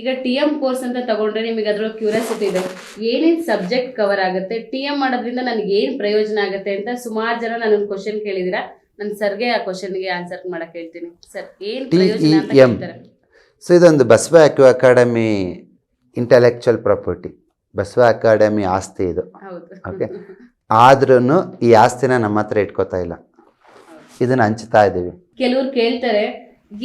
ಈಗ T M course ಅಂತ ತಗೊಂಡ್ರೆ ನಿಮಗೆ ಅದರ ಕ್ಯೂರಿಯಾಸಿಟಿ ಇದೆ. ಏನೇನ್ ಸಬ್ಜೆಕ್ಟ್ ಕವರ್ ಆಗುತ್ತೆ? ಟಿ ಎಂ ಮಾಡೋದ್ರಿಂದ ನನಗೆ ಏನು ಪ್ರಯೋಜನ ಆಗುತ್ತೆ ಅಂತ ಸುಮಾರು ಜನ ನನಗೆ ಕ್ವಶನ್ ಕೇಳಿದಿರಾ. ನಾನು ಸರ್ಗೆ ಆ ಕ್ವಶನ್ಗೆ ಆನ್ಸರ್ ಮಾಡಕ್ ಹೇಳ್ತೀನಿ. ಸರ್ ಏನು ಪ್ರಯೋಜನ ಅಂತ TEM. ಕೇಳ್ತಾರೆ? ಸೊ ಇದೊಂದು Basava academy intellectual property Basava academy ಆಸ್ತಿ ಇದು. ಹೌದು. ಓಕೆ ಆದ್ರೂ ಈ ಆಸ್ತಿನ ನಮ್ಮ ಹತ್ರ ಇಟ್ಕೋತಾ ಇಲ್ಲ. ಇದನ್ನ ಹಂಚ್ತಾ ಇದ್ದೀವಿ ಕೆಲವ್ರು ಕೇಳ್ತಾರೆ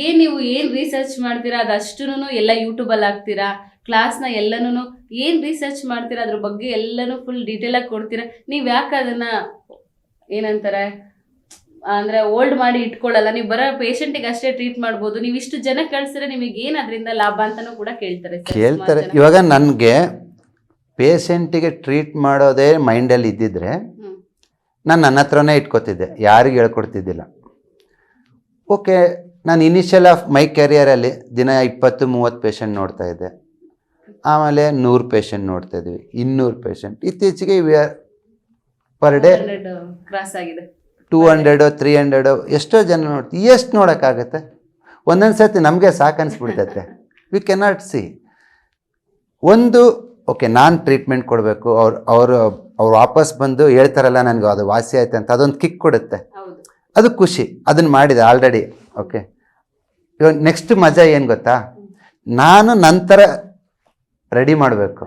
ಏನ್ ನೀವು ಏನು ರಿಸರ್ಚ್ ಮಾಡ್ತೀರಾ? ಅದಷ್ಟುನು ಎಲ್ಲ ಯೂಟ್ಯೂಬ್ ಅಲ್ಲಿ ಹಾಕ್ತೀರಾ? ಕ್ಲಾಸ್ನ ಎಲ್ಲನೂ ಏನು ರಿಸರ್ಚ್ ಮಾಡ್ತೀರಾ? ಅದ್ರ ಬಗ್ಗೆ ಎಲ್ಲನೂ ಫುಲ್ ಡೀಟೇಲಾಗಿ ಆಗಿ ಕೊಡ್ತೀರಾ? ನೀವು ಯಾಕೆ ಅದನ್ನ ಏನಂತಾರೆ? ಅಂದ್ರೆ ಓಲ್ಡ್ ಮಾಡಿ ಇಟ್ಕೊಳ್ಳಲ್ಲ. ನೀವು ಬರೋ ಪೇಷಂಟಿಗೆ ಅಷ್ಟೇ ಟ್ರೀಟ್ ಮಾಡ್ಬೋದು. ನೀವು ಇಷ್ಟು ಜನ ಕಳ್ಸಿದ್ರೆ ನಿಮಗೆ ಏನು ಅದರಿಂದ ಲಾಭ ಅಂತಾನೂ ಕೂಡ ಕೇಳ್ತಾರೆ. ಕೇಳ್ತಾರೆ. ಇವಾಗ ನನಗೆ ಪೇಷಂಟಿಗೆ ಟ್ರೀಟ್ ಮಾಡೋದೇ ಮೈಂಡಲ್ಲಿ ಇದ್ದಿದ್ರೆ. ನಾನು ನನ್ನ ಹತ್ರನೇ ಇಟ್ಕೋತಿದ್ದೆ. ಯಾರಿಗೂ ಹೇಳ್ಕೊಡ್ತಿದ್ದಿಲ್ಲ. ಓಕೆ ನಾನು ಇನಿಷಿಯಲ್ ಆಫ್ ಮೈ ಕೆರಿಯರಲ್ಲಿ ದಿನ ಇಪ್ಪತ್ತು ಮೂವತ್ತು ಪೇಷಂಟ್ ನೋಡ್ತಾ ಇದ್ದೆ. ಆಮೇಲೆ ನೂರು ಪೇಷಂಟ್ ನೋಡ್ತಾ ಇದ್ವಿ ಇನ್ನೂರು ಪೇಷಂಟ್ ಇತ್ತೀಚೆಗೆ we are per day 100 cross ಆಗಿದೆ. ಟೂ ಹಂಡ್ರೆಡು ತ್ರೀ ಹಂಡ್ರೆಡು ಎಷ್ಟೋ ಜನ ನೋಡ್ತೀವಿ ಎಷ್ಟು ನೋಡೋಕ್ಕಾಗತ್ತೆ ಒಂದೊಂದು ಸರ್ತಿ ನಮಗೆ ಸಾಕನ್ಸ್ಬಿಡ್ತೈತೆ ವಿ ಕೆನಾಟ್ ಸಿ ಒಂದು ಓಕೆ ನಾನು ಟ್ರೀಟ್ಮೆಂಟ್ ಕೊಡಬೇಕು ಅವ್ರು ಅವರು ಅವ್ರು ವಾಪಸ್ ಬಂದು ಹೇಳ್ತಾರಲ್ಲ ನನಗೆ ಅದು ವಾಸಿ ಆಯ್ತು ಅಂತ ಅದೊಂದು ಕಿಕ್ ಕೊಡುತ್ತೆ. ಅದು ಖುಷಿ ಅದನ್ನು ಮಾಡಿದೆ ಆಲ್ರೆಡಿ ಓಕೆ ಇವಾಗ ನೆಕ್ಸ್ಟ್ ಮಜಾ ಏನು ಗೊತ್ತಾ? ನಾನು ನಂತರ ರೆಡಿ ಮಾಡಬೇಕು.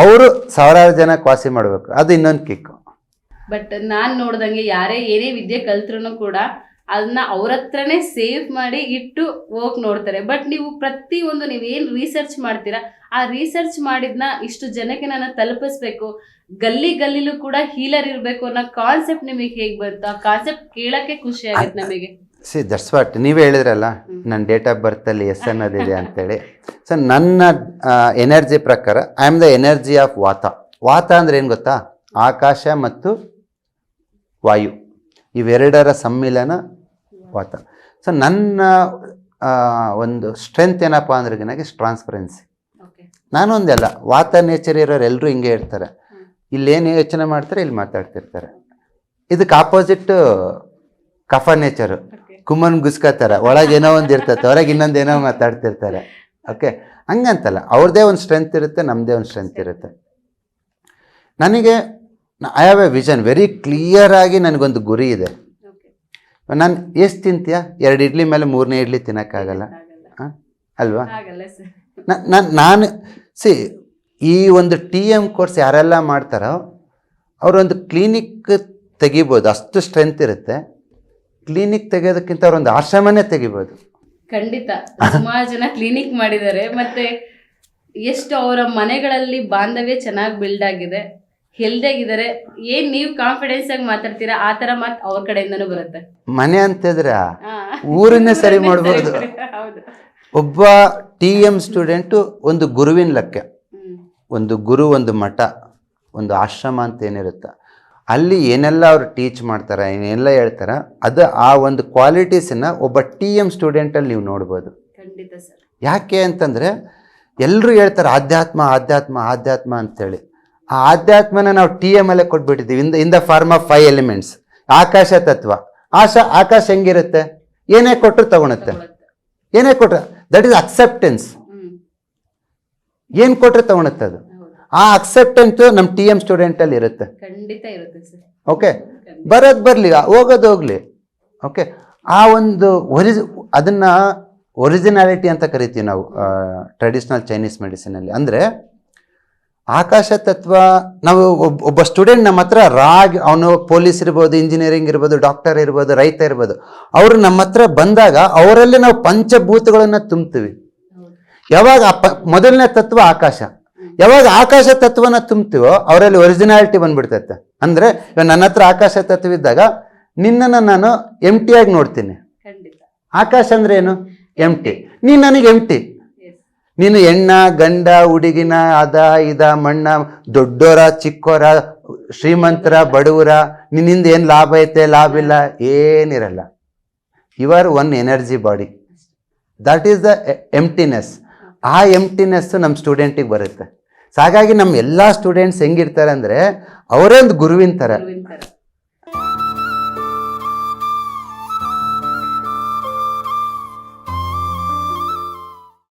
ಅವರು ಸಾವಿರಾರು ಜನ ಕ್ವಾಸಿ ಮಾಡಬೇಕು. ಅದು ಇನ್ನೊಂದು ಕಿಕ್ಕು ಬಟ್ ನಾನ್ ನೋಡ್ದಂಗೆ ಯಾರೇ ಏನೇ ವಿದ್ಯೆ ಕಲ್ತ್ರು ಕೂಡ ಅದನ್ನ ಅವ್ರ ಹತ್ರನೇ ಸೇವ್ ಮಾಡಿ ಇಟ್ಟು ಹೋಗಿ ನೋಡ್ತಾರೆ. ಬಟ್ ನೀವು ಪ್ರತಿ ಒಂದು ನೀವೇನು ರಿಸರ್ಚ್ ಮಾಡ್ತೀರಾ ಆ ರಿಸರ್ಚ್ ಮಾಡಿದ್ನ ಇಷ್ಟು ಜನಕ್ಕೆ ನಾನು ತಲುಪಿಸ್ಬೇಕು. ಗಲ್ಲಿ ಗಲ್ಲಿಲೂ ಕೂಡ ಹೀಲರ್ ಇರಬೇಕು ಅನ್ನೋ ಕಾನ್ಸೆಪ್ಟ್ ನಿಮಗೆ ಹೇಗೆ ಬಂತು? ಆ ಕಾನ್ಸೆಪ್ಟ್ ಕೇಳಕ್ಕೆ ಖುಷಿ ಆಗಿತ್ತು ನಮಗೆ. ಸಿ ದಟ್ಸ್ ವಾಟ್ ನೀವೇ ಹೇಳಿದ್ರಲ್ಲ ನನ್ನ ಡೇಟ್ ಆಫ್ ಬರ್ತಲ್ಲಿ ಎಸ್ ಅನ್ನೋದಿದೆ ಅಂತೇಳಿ. ಸೊ ನನ್ನ ಎನರ್ಜಿ ಪ್ರಕಾರ I am the energy of vata vata ಅಂದ್ರೆ ಏನು ಗೊತ್ತಾ? ಆಕಾಶ ಮತ್ತು ವಾಯು. ಇವೆರಡರ ಸಮ್ಮಿಲನ ವಾತ ಸೊ ನನ್ನ ಒಂದು ಸ್ಟ್ರೆಂತ್ ಏನಪ್ಪ ಅಂದ್ರೆ ನನಗೆ ಟ್ರಾನ್ಸ್ಪರೆನ್ಸಿ ನಾನೊಂದೆಲ್ಲ ವಾತ ನೇಚರ್ ಇರೋರು ಎಲ್ಲರೂ ಹಿಂಗೆ ಇರ್ತಾರೆ. ಇಲ್ಲೇನು ಯೋಚನೆ ಮಾಡ್ತಾರೆ ಇಲ್ಲಿ ಮಾತಾಡ್ತಿರ್ತಾರೆ. ಇದಕ್ಕೆ ಆಪೋಸಿಟ್ ಕಫ ನೇಚರು ಕುಮ್ಮನ್ ಗುಸ್ಕತ್ತಾರ ಒಳಗೆ ಏನೋ ಒಂದು ಇರ್ತೈತೆ ಹೊರಗೆ ಇನ್ನೊಂದು ಏನೋ ಮಾತಾಡ್ತಿರ್ತಾರೆ. ಓಕೆ ಹಂಗಂತಲ್ಲ ಅವ್ರದ್ದೇ ಒಂದು ಸ್ಟ್ರೆಂತ್ ಇರುತ್ತೆ ನಮ್ಮದೇ ಒಂದು ಸ್ಟ್ರೆಂತ್ ಇರುತ್ತೆ. ನನಗೆ I have a vision very clear ಆಗಿ ನನಗೊಂದು ಗುರಿ ಇದೆ. ನಾನು ಎಷ್ಟು ತಿಂತೀಯ? ಎರಡು ಇಡ್ಲಿ ಮೇಲೆ ಮೂರನೇ ಇಡ್ಲಿ ತಿನ್ನೋಕ್ಕಾಗಲ್ಲ. ಅಲ್ವಾ? ನಾನು ನಾನು ಸಿ ಈ ಒಂದು ಟಿ ಎಂ ಕೋರ್ಸ್ ಯಾರೆಲ್ಲ ಮಾಡ್ತಾರೋ ಅವರೊಂದು ಕ್ಲಿನಿಕ್ ತೆಗಿಬೋದು ಅಷ್ಟು ಸ್ಟ್ರೆಂತ್ ಇರುತ್ತೆ. ಕ್ಲಿನಿಕ್ ತೆಗೆಯೋದಕ್ಕಿಂತ ಒಂದು ಆಶ್ರಮನೇ ತೆಗಿಬೋದು. ಖಂಡಿತ. ಸುಮಾರು ಜನ ಕ್ಲಿನಿಕ್ ಮಾಡಿದ್ದಾರೆ. ಮತ್ತೆ ಎಷ್ಟು ಅವರ ಮನೆಗಳಲ್ಲಿ ಬಾಂಧವ್ಯ ಚೆನ್ನಾಗಿ ಬಿಲ್ಡ್ ಆಗಿದೆ ಹೆಲ್ದಿ ಆಗಿದ್ದಾರೆ ಏನ್ ನೀವು ಕಾನ್ಫಿಡೆನ್ಸ್ ಆಗಿ ಮಾತಾಡ್ತೀರಾ ಆ ತರ ಮಾತು ಅವ್ರ ಕಡೆಯಿಂದನೂ ಬರುತ್ತೆ. ಮನೆ ಅಂತಿದ್ರ. ಊರನ್ನೇ ಸರಿ ಮಾಡ್ಬೋದು. ಹೌದು. ಒಬ್ಬ ಟಿ ಎಂ ಸ್ಟೂಡೆಂಟು ಒಂದು ಗುರುವಿನ ಲೆಕ್ಕ. ಒಂದು ಗುರು ಒಂದು ಮಠ ಒಂದು ಆಶ್ರಮ ಅಂತ ಏನಿರುತ್ತೆ. ಅಲ್ಲಿ ಏನೆಲ್ಲ ಅವ್ರು ಟೀಚ್ ಮಾಡ್ತಾರೆ ಏನೆಲ್ಲ ಹೇಳ್ತಾರೆ ಅದು ಆ ಒಂದು ಕ್ವಾಲಿಟೀಸನ್ನು ಒಬ್ಬ ಟಿ ಎಂ ಸ್ಟೂಡೆಂಟಲ್ಲಿ ನೀವು ನೋಡ್ಬೋದು. ಖಂಡಿತ ಸರ್. ಯಾಕೆ ಅಂತಂದರೆ ಎಲ್ಲರೂ ಹೇಳ್ತಾರೆ ಆಧ್ಯಾತ್ಮ ಆಧ್ಯಾತ್ಮ ಆಧ್ಯಾತ್ಮ ಅಂತೇಳಿ. ಆ ಆಧ್ಯಾತ್ಮನ ನಾವು ಟಿ ಎಂ ಅಲ್ಲೇ ಕೊಟ್ಬಿಟ್ಟಿದ್ದೀವಿ. In in the form of five elements ಆಕಾಶ ತತ್ವ. ಆಶ ಆಕಾಶ ಹೆಂಗಿರುತ್ತೆ? ಏನೇ ಕೊಟ್ಟರು ತಗೊಳುತ್ತೆ. ಏನೇ ಕೊಟ್ಟರು ದಟ್ ಈಸ್ ಅಕ್ಸೆಪ್ಟೆನ್ಸ್ ಏನು ಕೊಟ್ಟರೆ ತಗೊಳುತ್ತೆ ಅದು? ಆ ಅಕ್ಸೆಪ್ಟೆನ್ಸ್ ನಮ್ಮ ಟಿ ಎಂ ಸ್ಟೂಡೆಂಟಲ್ಲಿ ಇರುತ್ತೆ. ಖಂಡಿತ ಇರುತ್ತೆ ಸರ್. ಓಕೆ ಬರೋದು ಬರಲಿ ಹೋಗೋದು ಹೋಗಲಿ. ಓಕೆ ಆ ಒಂದು ಒರಿಜ್ ಅದನ್ನು ಒರಿಜಿನಾಲಿಟಿ ಅಂತ ಕರಿತೀವಿ ನಾವು ಟ್ರೆಡಿಷ್ನಲ್ ಚೈನೀಸ್ ಮೆಡಿಸಿನಲ್ಲಿ ಅಂದರೆ ಆಕಾಶ ತತ್ವ ನಾವು ಒಬ್ಬ ಒಬ್ಬ ಸ್ಟೂಡೆಂಟ್ ನಮ್ಮ ಹತ್ರ ರಾಗ್ ಅವನು ಪೊಲೀಸ್ ಇರ್ಬೋದು ಇಂಜಿನಿಯರಿಂಗ್ ಇರ್ಬೋದು ಡಾಕ್ಟರ್ ಇರ್ಬೋದು ರೈತ ಇರ್ಬೋದು ಅವರು ನಮ್ಮ ಹತ್ರ ಬಂದಾಗ ಅವರಲ್ಲಿ ನಾವು ಪಂಚಭೂತಗಳನ್ನು ತುಂಬ್ತೀವಿ. ಯಾವಾಗ ಮೊದಲನೇ ತತ್ವ ಆಕಾಶ. ಯಾವಾಗ ಆಕಾಶ ತತ್ವನ ತುಂಬ್ತೀವೋ ಅವರಲ್ಲಿ ಒರಿಜಿನಾಲಿಟಿ ಬಂದ್ಬಿಡ್ತೈತೆ. ಅಂದ್ರೆ ಇವಾಗ ನನ್ನ ಹತ್ರ ಆಕಾಶ ತತ್ವ ಇದ್ದಾಗ ನಿನ್ನನ್ನು ನಾನು ಎಂಟಿ ಆಗಿ ನೋಡ್ತೀನಿ. ಆಕಾಶ ಅಂದ್ರೆ ಏನು? ಎಂಟಿ ನೀನು ನನಗೆ ಎಂ ಟಿ ನೀನು ಹೆಣ್ಣ ಗಂಡ ಹುಡುಗಿನ ಅದ ಇದ ಮಣ್ಣ ದೊಡ್ಡೋರ ಚಿಕ್ಕೋರ ಶ್ರೀಮಂತರ ಬಡವರ ನಿನ್ನಿಂದ ಏನು ಲಾಭ ಐತೆ ಲಾಭ ಇಲ್ಲ ಏನಿರಲ್ಲ. You are one energy body that is the emptiness ಆ ಎಂಟಿನೆಸ್ ನಮ್ಮ ಸ್ಟೂಡೆಂಟಿಗೆ ಬರುತ್ತೆ. ಹಾಗಾಗಿ ನಮ್ಮ ಎಲ್ಲ ಸ್ಟೂಡೆಂಟ್ಸ್ ಹೆಂಗಿರ್ತಾರೆ ಅಂದರೆ ಅವರೇ ಒಂದು ಗುರುವಿನ ಥರ